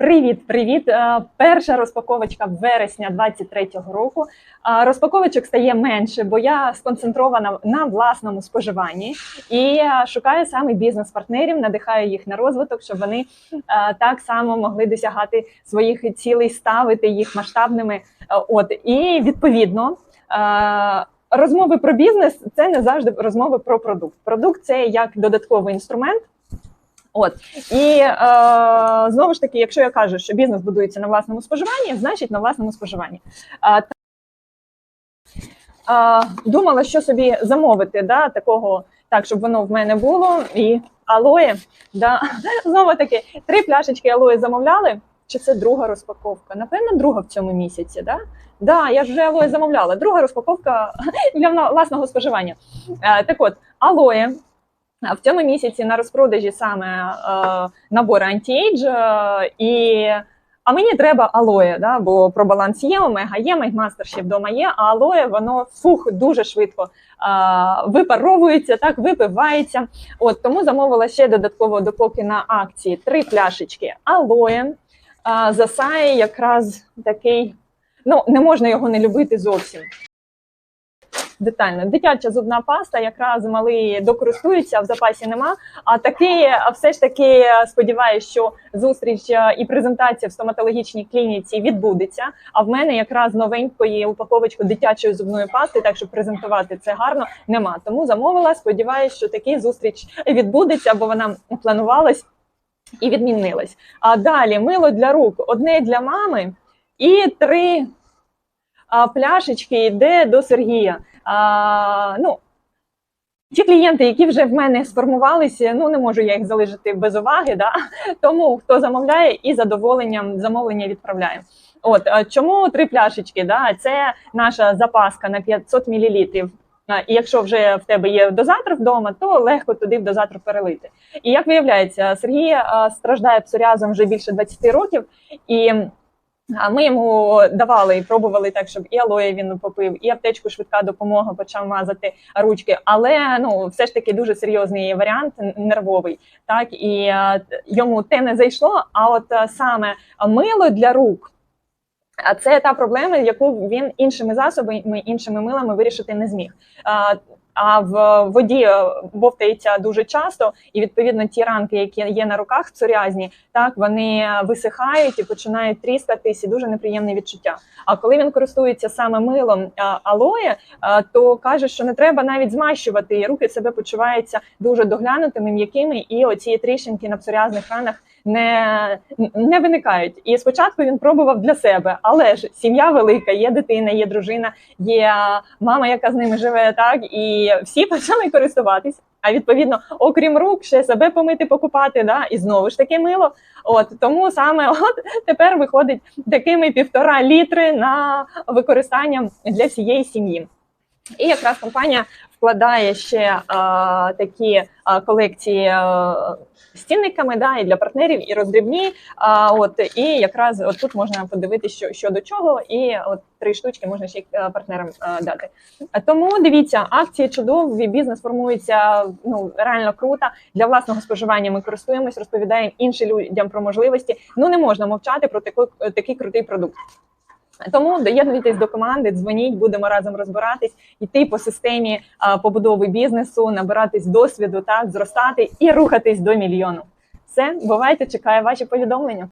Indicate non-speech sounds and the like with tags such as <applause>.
Привіт, привіт! Е, Перша розпаковочка вересня 23-го року. Е, Розпаковочок стає менше, бо я сконцентрована на власному споживанні і е, шукаю саме бізнес-партнерів, надихаю їх на розвиток, щоб вони так само могли досягати своїх цілей, ставити їх масштабними. От і відповідно. Розмови про бізнес це не завжди розмови про продукт. Продукт це як додатковий інструмент. От і е, знову ж таки, якщо я кажу, що бізнес будується на власному споживанні, значить на власному споживанні. Е, е, думала, що собі замовити, да, такого, так, щоб воно в мене було. І алоє, да, знову таки, три пляшечки алоє замовляли. Чи це друга розпаковка? Напевно, друга в цьому місяці. Да? Да, я ж вже алоє замовляла. Друга розпаковка для власного споживання. Е, так от, алоє. А В цьому місяці на розпродажі саме е, набори антіейдж, е, і а мені треба алоє, да, бо про баланс є, омега є, майкмастер ще вдома є, а алоє воно фух дуже швидко е, випаровується, так випивається. От тому замовила ще додатково допоки на акції три пляшечки алоє. Засає якраз такий, ну не можна його не любити зовсім детально. Дитяча зубна паста, якраз мали докористуються, в запасі нема. А таки, все ж таки сподіваюся, що зустріч е, і презентація в стоматологічній клініці відбудеться. А в мене якраз новенької упаковочку дитячої зубної пасти, так щоб презентувати це гарно, нема. Тому замовила. Сподіваюся, що таки зустріч відбудеться, бо вона планувалась і відмінилась. А далі мило для рук одне для мами і три пляшечки йде до Сергія. А, ну, ті клієнти, які вже в мене сформувалися, ну не можу я їх залишити без уваги. Да? Тому хто замовляє і задоволенням замовлення відправляє. От чому три пляшечки? Да? Це наша запаска на 500 мл. І якщо вже в тебе є дозатор вдома, то легко туди в дозатор перелити. І як виявляється, Сергій страждає псоріазом вже більше 20 років, і а ми йому давали і пробували так, щоб і алоє він попив, і аптечку швидка допомога почав мазати ручки. Але ну все ж таки дуже серйозний варіант нервовий. Так і е, йому те не зайшло. А от е, саме мило для рук. А це та проблема, яку він іншими засобами, іншими милами вирішити не зміг. А, в воді е, бовтається дуже часто, і відповідно ті ранки, які є на руках псоріазні, так вони висихають і починають тріскатись, і дуже неприємне відчуття. А коли він користується саме милом а, алоє, а, то каже, що не треба навіть змащувати, і руки себе почуваються дуже доглянутими, м'якими, і оці тріщинки на псоріазних ранах не, не виникають. І спочатку він пробував для себе, але ж сім'я велика, є дитина, є дружина, є мама, яка з ними живе, так і всі <laughs> почали користуватись. А відповідно, окрім рук, ще себе помити, покупати, да, і знову ж таки мило. От тому саме <laughs> от тепер виходить такими півтора літри на використання для всієї сім'ї. І якраз компанія вкладає ще е, такі е, колекції е, з цінниками, да, і для партнерів, і роздрібні. А от і якраз от тут можна подивитися, що, що до чого, і от три штучки можна ще е, партнерам е, дати. А Тому дивіться, акції чудові, бізнес формується ну реально круто. Для власного споживання ми користуємось, розповідаємо іншим людям про можливості. Ну не можна мовчати про такий, такий крутий продукт. Тому доєднуйтесь до команди, дзвоніть, будемо разом розбиратись, йти по системі побудови бізнесу, набиратись досвіду, так зростати і рухатись до мільйону. Все, бувайте, чекаю ваші повідомлення.